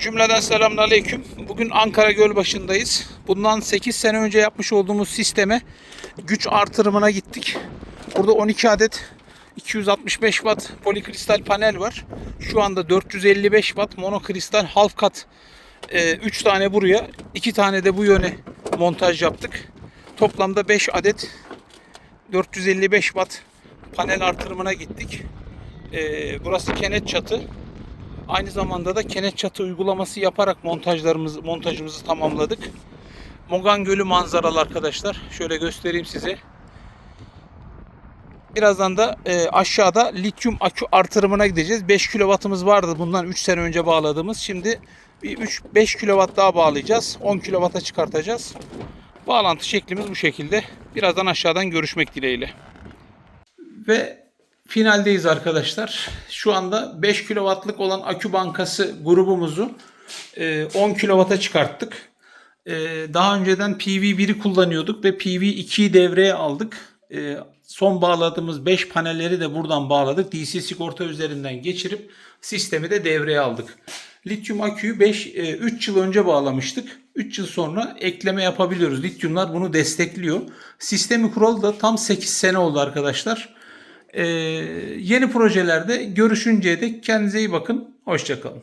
Cümleden selamünaleyküm. Bugün Ankara Gölbaşı'ndayız. Bundan 8 sene önce yapmış olduğumuz sisteme güç artırımına gittik. Burada 12 adet 265 watt polikristal panel var. Şu anda 455 watt monokristal half kat 3 tane buraya, 2 tane de bu yöne montaj yaptık. Toplamda 5 adet 455 watt panel artırımına gittik. Ee, burası kenet çatı. Aynı zamanda da kenet çatı uygulaması yaparak montajlarımız montajımızı tamamladık. Mogan Gölü manzaralı arkadaşlar. Şöyle göstereyim size. Birazdan da e, aşağıda lityum akü artırımına gideceğiz. 5 kW'ımız vardı bundan 3 sene önce bağladığımız. Şimdi bir 3 5 kW daha bağlayacağız. 10 kW'a çıkartacağız. Bağlantı şeklimiz bu şekilde. Birazdan aşağıdan görüşmek dileğiyle. Ve finaldeyiz arkadaşlar. Şu anda 5 kW'lık olan akü bankası grubumuzu e, 10 kW'a çıkarttık. E, Daha önceden PV1'i kullanıyorduk ve PV2'yi devreye aldık. E, Son bağladığımız 5 panelleri de buradan bağladık. DC sigorta üzerinden geçirip sistemi de devreye aldık. Lityum aküyü 5 3 yıl önce bağlamıştık. 3 yıl sonra ekleme yapabiliyoruz. Lityumlar bunu destekliyor. Sistemi kuralı da tam 8 sene oldu arkadaşlar. Ee, yeni projelerde görüşünceye dek kendinize iyi bakın. Hoşçakalın.